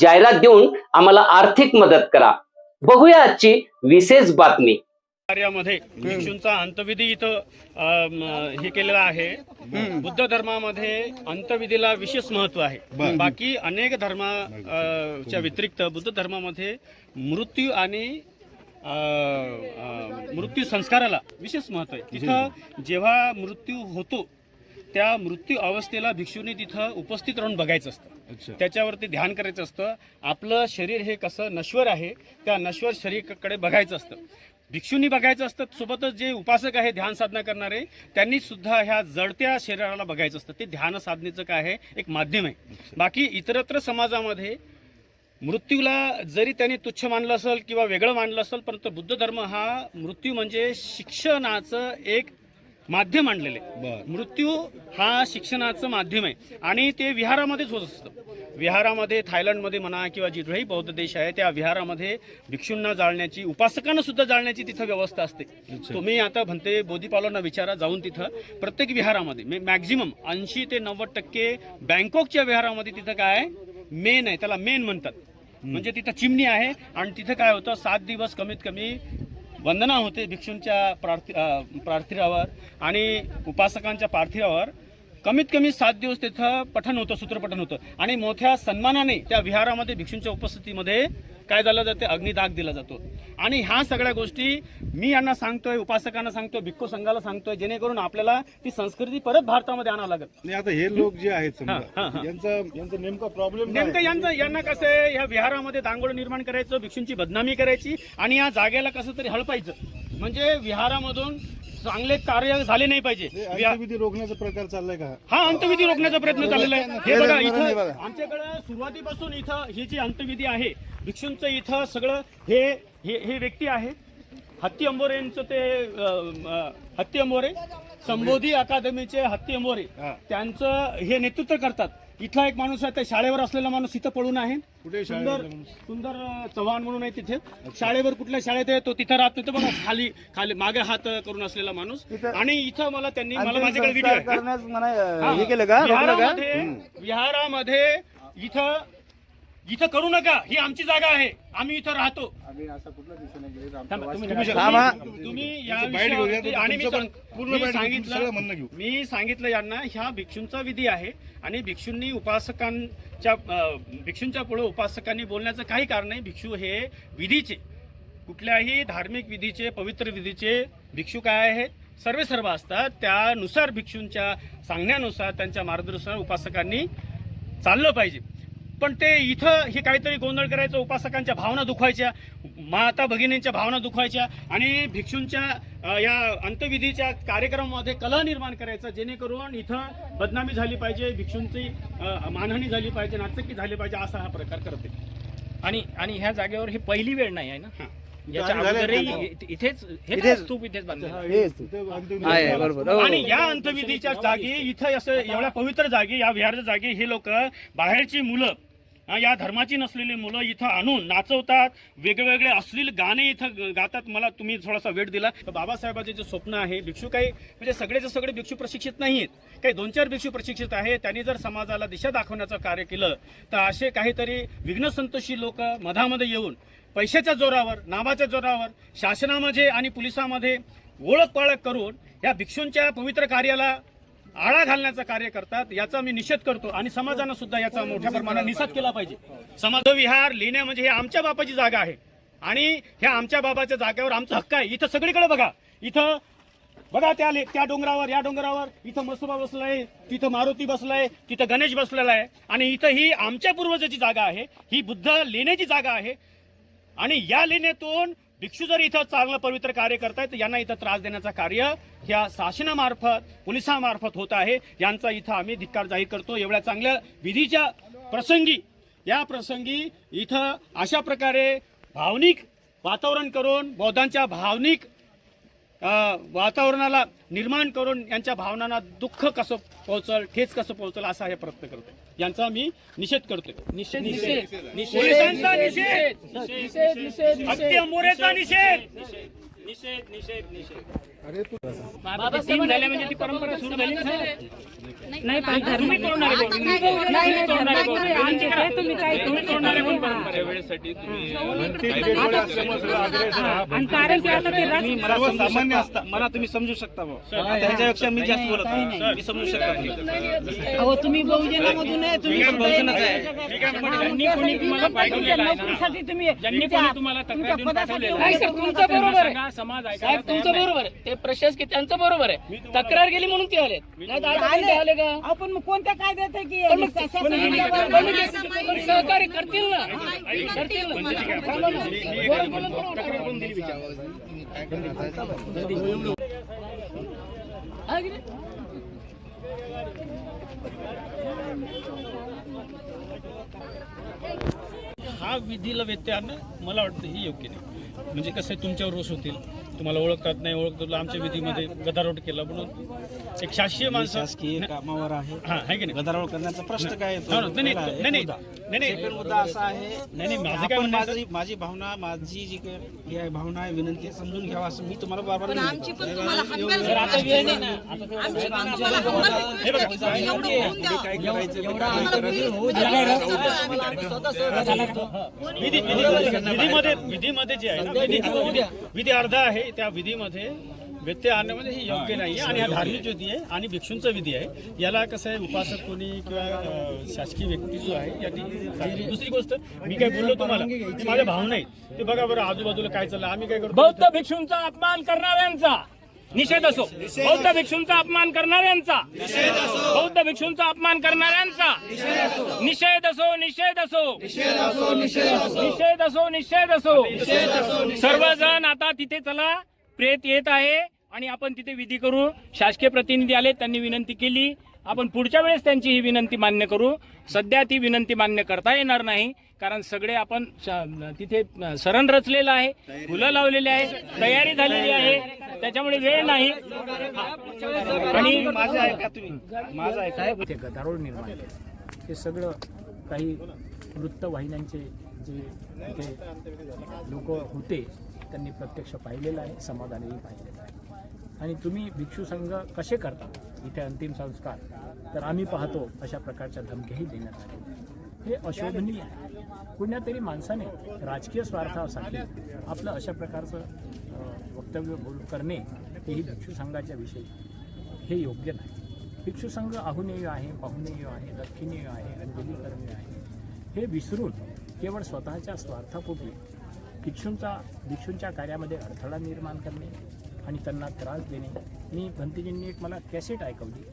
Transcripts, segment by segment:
जाहिरात देऊन आम्हाला आर्थिक मदत करा. बघूया आजची विशेष बातमी. कार्यामध्ये भिक्षूंचा अंतविधी इथं हे केलेला आहे. बुद्ध धर्मामध्ये अंतविधीला विशेष महत्त्व आहे. बाकी अनेक धर्माच्या व्यतिरिक्त बुद्ध धर्मामध्ये मृत्यू आणि मृत्यू संस्काराला विशेष महत्त्व आहे. तिथं जेव्हा मृत्यू होतो त्या मृत्यू अवस्थेला भिक्षूने तिथं उपस्थित राहून बघायचं असतं. त्याच्यावरती ध्यान करायचं असतं. आपलं शरीर हे कसं नश्वर आहे त्या नश्वर शरीराकडे बघायचं असतं. भिक्षूंनी बघायचं असतं सोबतच जे उपासक आहे ध्यान साधना करणारे त्यांनी सुद्धा ह्या जडत्या शरीराला बघायचं असतं. ते ध्यान साधनेचं काय आहे? एक माध्यम आहे. बाकी इतरत्र समाजामध्ये मृत्यूला जरी त्यांनी तुच्छ मानलं असेल किंवा वेगळं मानलं असेल परंतु बुद्ध धर्म हा मृत्यू म्हणजे शिक्षणाचं एक माध्यम आणलेलं. मृत्यू हा शिक्षणाचं माध्यम आहे. आणि ते विहारामध्येच होत असतं. विहारामध्ये थायलंडमध्ये म्हणा किंवा जिथेही बौद्ध देश आहे त्या विहारामध्ये भिक्षूंना जाळण्याची उपासकांना सुद्धा जाळण्याची तिथं व्यवस्था असते. तुम्ही आता म्हणते बोधीपालांना विचारा जाऊन तिथं प्रत्येक विहारामध्ये मॅक्झिमम ऐंशी ते नव्वद टक्के बँकॉकच्या विहारामध्ये तिथं काय मेन आहे. त्याला मेन म्हणतात. म्हणजे तिथं चिमणी आहे आणि तिथं काय होतं? सात दिवस कमीत कमी वंदना होते भिक्षूंच्या प्रार्थी प्रार्थिरावर आणि उपासकांच्या पार्थिवावर. कमीत कमी सात दिवस तिथं पठण होतं सूत्रपठण होतं. आणि मोठ्या सन्मानाने त्या विहारामध्ये भिक्षूंच्या उपस्थितीमध्ये काय झालं जाते अग्निदाग दिला जातो. आणि ह्या सगळ्या गोष्टी मी यांना सांगतोय उपासकांना सांगतोय भिक्खू संघाला सांगतोय जेणेकरून आपल्याला ती संस्कृती परत भारतामध्ये आणावं लागेल. नाही आता हे लोक जे आहेत. यांचा यांचा नेमका प्रॉब्लेम नेमकं यांचं यांना कसं आहे ह्या विहारामध्ये दांगोळ निर्माण करायचं भिक्षूंची बदनामी करायची आणि या जागेला कसं तरी हळपायचं म्हणजे विहारामधून चांगले कार्य झाले नाही पाहिजे. विहा- अंतविधी रोखण्याचा प्रकार चाललाय का? हा अंतविधी रोखण्याचा प्रयत्न चाललेला आहे हे बघा इथं. आमच्याकडे सुरुवातीपासून इथं ही जी अंतविधी आहे भिक्षूंचं इथं सगळं हे हे हे व्यक्ती आहे. हत्ती अंबोरे यांचं ते अं, अं, हत्ती अंबोरे संबोधी अकादमीचे हत्ती अंबोरे. त्यांचं हे नेतृत्व करतात. इथला एक माणूस आहे त्या शाळेवर असलेला माणूस इथं पळून आहे. कुठे सुंदर? सुंदर चव्हाण म्हणून आहे तिथे. शाळेवर कुठल्या शाळेत आहे तो तिथं राहत नाही तो बघा खाली खाली मागे हात करून असलेला माणूस. आणि इथं मला त्यांनी मला माझ्याकडे व्हिडिओ विहारामध्ये विहारामध्ये इथं इथं करू नका. ही आमची जागा आहे. आम्ही इथं राहतो. थांबा, तुम्ही या तुमचं बाईट घेऊया, विषयावरती- तुमचं आणि मी पण सांग- पूर्ण मी बाईट घेऊ, सगळं म्हणणं सांगितलं घेऊ. मी सांगितलं यांना ह्या भिक्षूंचा विधी आहे आणि भिक्षूंनी उपासकांच्या अं, भिक्षूंच्या पुढे उपासकांनी बोलण्याचं काही कारण नाही. भिक्षू हे विधीचे कुठल्याही धार्मिक विधीचे पवित्र विधीचे भिक्षू काय आहेत? सर्वे सर्व असतात. त्यानुसार भिक्षूंच्या सांगण्यानुसार त्यांच्या मार्गदर्शनानुसार उपासकांनी चाललं पाहिजे. पण ते इथं हे काहीतरी गोंधळ करायचं उपासकांच्या भावना दुखवायच्या माता भगिनींच्या भावना दुखवायच्या आणि भिक्षूंच्या या अंतविधीच्या कार्यक्रमामध्ये कलह निर्माण करायचा जेणेकरून इथं बदनामी झाली पाहिजे भिक्षूंची मानहानी झाली पाहिजे नाचक्की झाली पाहिजे असा हा प्रकार करते आणि आणि ह्या जागेवर ही पहिली वेळ नाही आहे ना हा. याच्या अगोदरही इथेच हे. स्तूप इथेच बांधलेलं आहे. बरोबर. हो. आणि या अंतविधीच्या जागी इथं असं एवढ्या पवित्र जागी या विहारच्या जागी हे लोक बाहेरची मुलं हा, या धर्माची नसलेली मुलं इथं आणून नाचवतात. वेगवेगळे अश्लील गाणे इथं ग- गातात. मला तुम्ही थोडासा वेळ दिला. तर बाबासाहेबाचे जे स्वप्न आहे भिक्षू काही म्हणजे सगळेचे सगळे भिक्षू प्रशिक्षित नाही आहेत काही दोन चार भिक्षू प्रशिक्षित आहे त्यांनी जर समाजाला दिशा दाखवण्याचं कार्य केलं तर असे काहीतरी विघ्नसंतोषी लोक मधामध्ये येऊन पैशाच्या जोरावर नावाच्या जोरावर शासनामध्ये आणि पोलिसामध्ये ओळख पाळख करून या भिक्षूंच्या पवित्र कार्याला आळा घालण्याचं कार्य करतात याचा मी निषेध करतो आणि समाजानं सुद्धा याचा मोठ्या प्रमाणात निषेध केला पाहिजे. समाजविहार लिहिण्या म्हणजे हे आमच्या बापाची जागा आहे. आणि ह्या आमच्या बाबाच्या जागेवर आमचा हक्क आहे. इथं सगळीकडे बघा. इथं बघा त्या ले- त्या डोंगरावर या डोंगरावर इथं मसोबा बसलाय तिथं मारुती बसलाय तिथं गणेश बसलेला आहे. आणि इथं ही आमच्या पूर्वजाची जागा आहे. ही बुद्ध लेण्याची जागा आहे. आणि या लेण्यातून भिक्षू जर इथं चांगलं पवित्र कार्य करतायत तर यांना इथं त्रास देण्याचं कार्य ह्या शासनामार्फत पोलिसामार्फत होत आहे. यांचा इथं आम्ही धिक्कार जाहीर करतो. एवढ्या चांगल्या विधीच्या प्रसंगी या प्रसंगी इथं अशा प्रकारे भावनिक वातावरण करून बौद्धांच्या भावनिक वातावरणाला निर्माण करून यांच्या भावनांना दुःख कसं पोहोचल ठेच कसं पोहोचल असा हे प्रयत्न करतोय. यांचा मी निषेध करतोय. निषेध निषेध. पोलिसांचा निषेध. निषेध. निषेध मोरेचा निषेध निषेध. तीन झाले म्हणजे ती परंपरा सुरू झाली ना नाही पण तुम्ही तोडणारे कोण? तुम्ही तोडणारे कोण? विनंती करा. तुम्ही तोडणारे कोण परंपरा? आणि कारण की आता ते राज- सर्वसामान्य असता मला तुम्ही समजू शकता भाऊ त्याच्यापेक्षा मी जास्त बोलत. मी समजू शकता अहो तुम्ही बहुजनामधून आहे तुम्ही बहुजनच आहे. ज्यांनी कोणी तुम्हाला पाठवलेलं आहे ना नोकरीसाठी तुम्ही ज्यांनी कोणी तुम्हाला तक्रार देऊन पाठवलेलं नाही आहे सर तुमचं बरोबर आहे सांगा, समाज ऐकायला साहेब तुमचं तयार नाही. बरोबर आहे ते प्रशासकीय त्यांचं बरोबर आहे. तक्रार गेली म्हणून ते आले आले का? आपण मग कोणत्या कायद्यात आहे की मग ते सहकार्य करतील ना? करतील. हा? हा विधीला व्यत्यय आणणं मला वाटतं ही योग्य नाही. म्हणजे कसं आहे तुमच्यावर रोष होतील. तुम्हाला ओळखतात नाही ओळखत तुला आमच्या विधीमध्ये गदारोळ केला. म्हणून एक शासकीय माणसं शासकीय कामावर आहे. हा आहे की नाही? गदारोळ करण्याचा प्रश्न काय येतो? हा, नाही नाही पहिला नाही मुद्दा. नाही नाही. सेकंड मुद्दा असा आहे नाही नाही माझं काय आपण म्हणणं आहे, माझी माझी भावना माझी जी काही ही आहे भावना आहे विनंती आहे, समजून घ्यावा असं मी तुम्हाला बाबा तर आता वेळ नाही ना आता तो- हे बघा विधी विधी- विधीमध्ये विधीमध्ये जे आहे विधी अर्धा आहे त्या विधीमध्ये व्यत्यय आणण्यामध्ये हे योग्य नाही आहे. आणि हा धार्मिक विधी आहे आणि भिक्षूंचा विधी आहे. याला कसं आहे उपासक कोणी किंवा शासकीय व्यक्ती जो आहे या दुसरी गोष्ट मी काय बोललो तुम्हाला माझ्या भावना आहे ते बघा बरं आजूबाजूला काय चाललं आम्ही काय करतो? बौद्ध भिक्षूंचा अपमान करणाऱ्यांचा. निषेध असो. बौद्ध भिक्षूंचा अपमान करणाऱ्यांचा. बौद्ध भिक्षूंचा अपमान करणाऱ्यांचा. निषेध असो निषेध असो. निषेध असो निषेध असो. सर्वजण आता तिथे चला. प्रेत येत आहे आणि आपण तिथे विधी करू. शासकीय प्रतिनिधी आले त्यांनी विनंती केली. आपण पुढच्या वेळेस त्यांची ही विनंती मान्य करू. सध्या ती विनंती मान्य करता येणार नाही. कारण सगळे आपण तिथे सरण रचलेलं आहे फुलं लावलेली आहे तयारी झालेली आहे. त्याच्यामुळे वेळ नाही. आणि माझं ऐका तुम्ही. माझं ऐका. ते गदारोळ निर्माण हे सगळं काही वृत्तवाहिन्यांचे जे तिथे लोक होते त्यांनी प्रत्यक्ष पाहिलेलं आहे समाजानेही पाहिलेलं आहे. आणि तुम्ही भिक्षू संघ कसे करता? इथे अंतिम संस्कार. तर आम्ही पाहतो अशा प्रकारच्या धमक्याही देण्यात आल्या. हे अशोभनीय आहे. कुण्यातरी माणसाने राजकीय स्वार्थासाठी आपलं अशा प्रकारचं वक्तव्य बोल करणे हेही भिक्षू संघाच्या विषयी हे योग्य नाही. भिक्षू संघ आहुनेय आहे पाहुनेय आहे दक्षिणेय आहे अंजलीकरणीय आहे. हे विसरून केवळ स्वतःच्या स्वार्थापोटी भिक्षूंचा भिक्षूंच्या कार्यामध्ये अडथळा निर्माण करणे आणि त्यांना त्रास देणे. मी भंतेजींनी एक मला कॅसेट ऐकवली.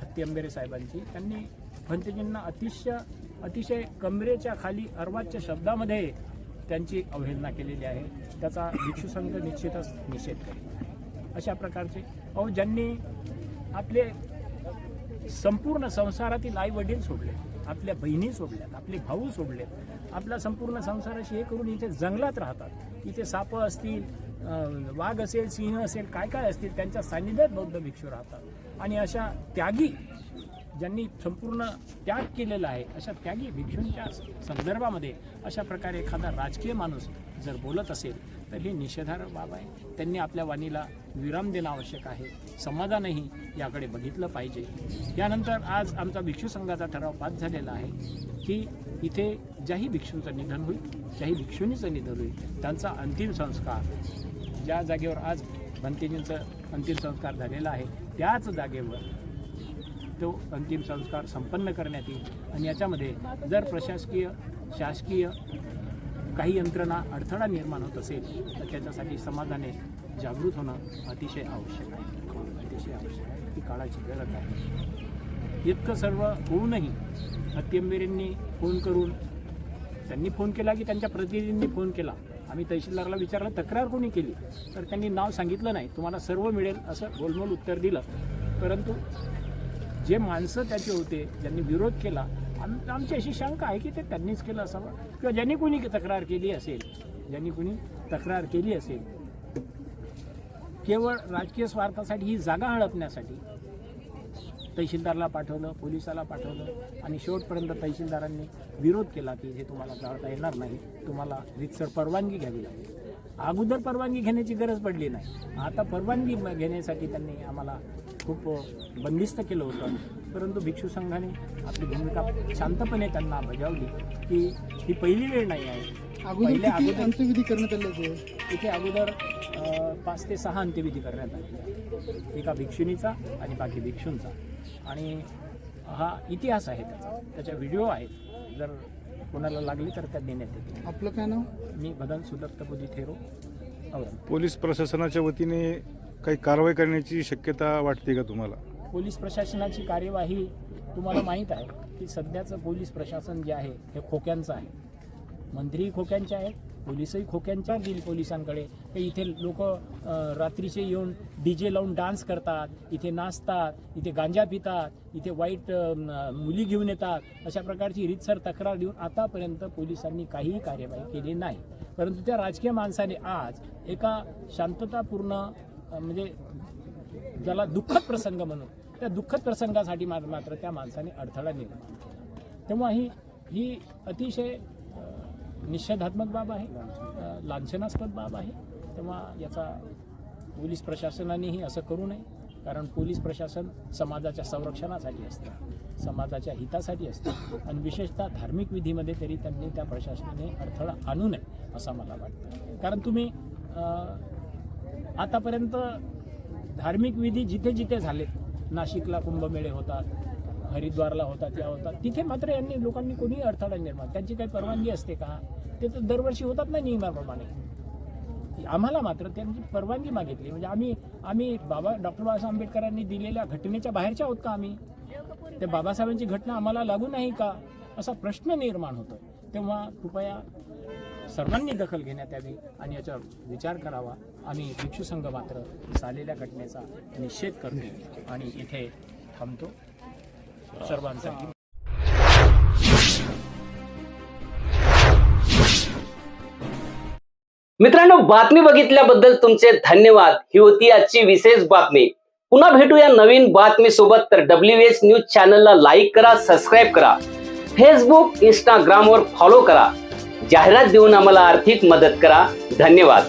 हत्ती अंबेरे साहेबांची. त्यांनी भंतेजींना अतिशय अतिशय कमरेच्या खाली अर्वाच्य शब्दामध्ये त्यांची अवहेलना केलेली आहे. त्याचा भिक्षुसंघ निश्चितच निषेध करेल अशा प्रकारचे अहो ज्यांनी आपले संपूर्ण संसारातील आई वडील सोडले आपल्या बहिणी सोडल्यात आपले भाऊ सोडलेत आपला संपूर्ण संसाराशी हे करून इथे जंगलात राहतात. इथे साप असतील वाघ असेल सिंह असेल काय काय असतील त्यांच्या सान्निध्यात बौद्ध भिक्षू राहतात. आणि अशा त्यागी ज्यांनी संपूर्ण त्याग केलेला आहे अशा त्यागी भिक्षूंच्या संदर्भामध्ये अशा प्रकारे एखादा राजकीय माणूस जर बोलत असेल तर हे निषेधार्ह बाब आहे. त्यांनी आपल्या वाणीला विराम देणं आवश्यक आहे. समाजानेही याकडे बघितलं पाहिजे. यानंतर आज आमचा भिक्षू संघाचा ठराव पास झालेला आहे की इथे ज्याही भिक्षूंचं निधन होईल ज्याही भिक्षुणीचं निधन होईल त्यांचा अंतिम संस्कार ज्या जागेवर आज भंतेजींचं अंतिम संस्कार झालेला आहे त्याच जागेवर तो अंतिम संस्कार संपन्न करण्यात येईल. आणि याच्यामध्ये जर प्रशासकीय शासकीय काही यंत्रणा अडथळा निर्माण होत असेल तर त्याच्यासाठी समाजाने जागृत होणं अतिशय आवश्यक आहे. अतिशय आवश्यक आहे. ती काळाची गरज आहे. इतकं सर्व होऊनही हत्यंबेरींनी फोन करून त्यांनी फोन केला की त्यांच्या प्रतिनिधींनी फोन केला. आम्ही तहसीलदाराला विचारलं तक्रार कोणी केली? तर त्यांनी नाव सांगितलं नाही. तुम्हाला सर्व मिळेल असं गोलमोल उत्तर दिलं. परंतु जे माणसं त्याचे होते ज्यांनी विरोध केला आम- आमची अशी शंका आहे की ते त्यांनीच केलं असावं. किंवा ज्यांनी कोणी तक्रार केली असेल ज्यांनी कोणी तक्रार केली असेल केवळ राजकीय स्वार्थासाठी ही जागा हडपण्यासाठी तहसीलदारला पाठवलं पोलिसाला पाठवलं आणि शेवटपर्यंत तहसीलदारांनी विरोध केला की हे तुम्हाला जाळता येणार नाही तुम्हाला रितसर परवानगी घ्यावी लागेल. अगोदर परवानगी घेण्याची गरज पडली नाही. आता परवानगी घेण्यासाठी त्यांनी आम्हाला खूप बंदिस्त केलं होतं. परंतु भिक्षू संघाने आपली भूमिका शांतपणे त्यांना बजावली की ही पहिली वेळ नाही आहे. पहिल्या किती अगोदर अंत्यविधी करण्यात आले होते? इथे अगोदर पाच ते सहा अंत्यविधी करण्यात आले एका भिक्षुणीचा आणि बाकी भिक्षूंचा. आणि हा इतिहास आहे त्याचा. त्याच्या व्हिडिओ आहेत. जर कोणाला लागली तर त्या देण्यात येतील. आपलं काय नाव? मी भदन सुदत्त बुद्धी थेरो पोलीस प्रशासनाच्या वतीने काही कारवाई करण्याची शक्यता वाटते का तुम्हाला? पोलीस प्रशासनाची कार्यवाही तुम्हाला माहीत आहे की सध्याचं पोलीस प्रशासन जे आहे हे खोक्यांचं आहे. मंत्रीही खोक्यांचे आहेत पोलिसही खोक्यांच्या दिल पोलिसांकडे. ते इथे लोक रात्रीचे येऊन डी जे लावून डान्स करतात इथे नाचतात इथे गांजा पितात इथे वाईट मुली घेऊन येतात अशा प्रकारची रीतसर तक्रार देऊन आतापर्यंत पोलिसांनी काहीही कार्यवाही केली नाही. परंतु त्या राजकीय माणसाने आज एका शांततापूर्ण म्हणजे ज्याला दुःखद प्रसंग म्हणून त्या दुःखद प्रसंगासाठी मात्र मात्र त्या माणसाने अडथळा निर्माण केला तेव्हा ही ही अतिशय निषेधात्मक बाब आहे लांछनास्पद बाब आहे. तेव्हा याचा पोलीस प्रशासनानेही असं करू नये कारण पोलीस प्रशासन समाजाच्या संरक्षणासाठी असतं समाजाच्या हितासाठी असतं. आणि विशेषतः धार्मिक विधीमध्ये तरी त्यांनी त्या प्रशासनाने अडथळा आणू नये असं मला वाटतं. कारण तुम्ही आतापर्यंत धार्मिक विधी जिथे जिथे झालेत नाशिकला कुंभमेळे होतात हरिद्वारला होतात या होतात तिथे मात्र यांनी लोकांनी कोणी अडथळा निर्माण त्यांची काही परवानगी असते का? ते तर दरवर्षी होतात ना नियमाप्रमाणे. आम्हाला मात्र त्यांची परवानगी मागितली म्हणजे आम्ही आम्ही बाबा डॉक्टर बाबासाहेब आंबेडकरांनी दिलेल्या घटनेच्या बाहेरच्या आहोत का आम्ही? ते बाबासाहेबांची घटना आम्हाला लागू नाही का? असा प्रश्न निर्माण होतो तेव्हा कृपया सर्वांनी दखल घेण्यात यावी आणि याच्यावर विचार करावा. आम्ही भिक्षू संघ मात्र झालेल्या घटनेचा निषेध करते आणि इथे थांबतो. सर्वांसाठी मित्रांनो बातमी बघितल्याबद्दल तुमचे धन्यवाद. ही होती आजची विशेष बातमी. पुन्हा भेटूया नवीन बातमी सोबत तर डब्ल्यू एच न्यूज चॅनलला लाईक करा सबस्क्राईब करा. फेसबुक इंस्टाग्रामवर फॉलो करा. जाहिरात देऊन आम्हाला आर्थिक मदत करा. धन्यवाद.